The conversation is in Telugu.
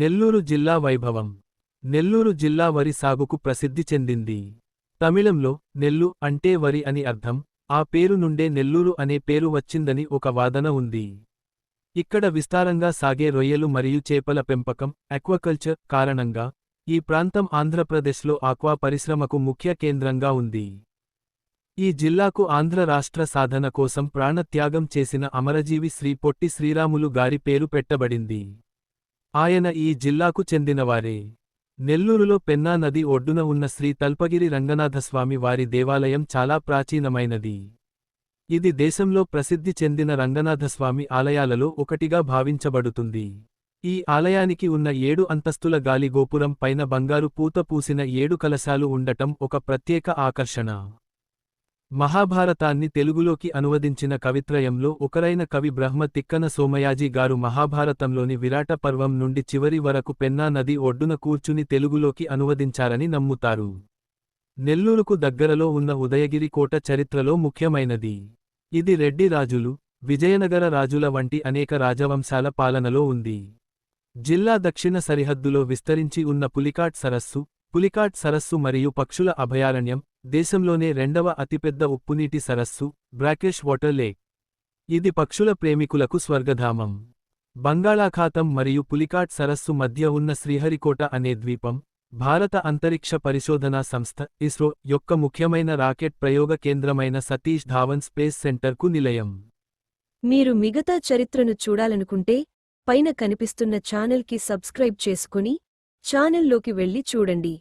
నెల్లూరు జిల్లా వైభవం. నెల్లూరు జిల్లా వరి సాగుకు ప్రసిద్ధి చెందింది. తమిళంలో నెల్లు అంటే వరి అని అర్థం. ఆ పేరు నుండే నెల్లూరు అనే పేరు వచ్చిందని ఒక వాదన ఉంది. ఇక్కడ విస్తారంగా సాగే రొయ్యలు మరియు చేపల పెంపకం అక్వాకల్చర్ కారణంగా ఈ ప్రాంతం ఆంధ్రప్రదేశ్లో ఆక్వా పరిశ్రమకు ముఖ్య కేంద్రంగా ఉంది. ఈ జిల్లాకు ఆంధ్ర రాష్ట్ర సాధన కోసం ప్రాణత్యాగం చేసిన అమరజీవి శ్రీ పొట్టి శ్రీరాములు గారి పేరు పెట్టబడింది. ఆయన ఈ జిల్లాకు చెందినవారే. నెల్లూరులో పెన్నా నది ఒడ్డున ఉన్న శ్రీ తల్పగిరి రంగనాథస్వామి వారి దేవాలయం చాలా ప్రాచీనమైనది. ఇది దేశంలో ప్రసిద్ధి చెందిన రంగనాథస్వామి ఆలయాలలో ఒకటిగా భావించబడుతుంది. ఈ ఆలయానికి ఉన్న ఏడు అంతస్తుల గాలి గోపురం పైన బంగారు పూత పూసిన ఏడు కలశాలు ఉండటం ఒక ప్రత్యేక ఆకర్షణ. మహాభారతాన్ని తెలుగులోకి అనువదించిన కవిత్రయంలో ఒకరైన కవి బ్రహ్మ తిక్కన సోమయాజీ గారు మహాభారతంలోని విరాట పర్వం నుండి చివరి వరకు పెన్నా నది ఒడ్డున కూర్చుని తెలుగులోకి అనువదించారని నమ్ముతారు. నెల్లూరుకు దగ్గరలో ఉన్న ఉదయగిరి కోట చరిత్రలో ముఖ్యమైనది. ఇది రెడ్డి రాజులు విజయనగర రాజుల వంటి అనేక రాజవంశాల పాలనలో ఉంది. జిల్లా దక్షిణ సరిహద్దులో విస్తరించి ఉన్న పులికాట్ సరస్సు పులికాట్ సరస్సు మరియు పక్షుల అభయారణ్యం దేశంలోనే రెండవ అతిపెద్ద ఉప్పునీటి సరస్సు బ్రాకెష్ వాటర్ లేక్. ఇది పక్షుల ప్రేమికులకు స్వర్గధామం. బంగాళాఖాతం మరియు పులికాట్ సరస్సు మధ్య ఉన్న శ్రీహరికోట అనే ద్వీపం భారత అంతరిక్ష పరిశోధనా సంస్థ ఇస్రో యొక్క ముఖ్యమైన రాకెట్ ప్రయోగ కేంద్రమైన సతీష్ ధావన్ స్పేస్ సెంటర్కు నిలయం. మీరు మిగతా చరిత్రను చూడాలనుకుంటే పైన కనిపిస్తున్న ఛానల్కి సబ్స్క్రైబ్ చేసుకుని ఛానల్లోకి వెళ్ళి చూడండి.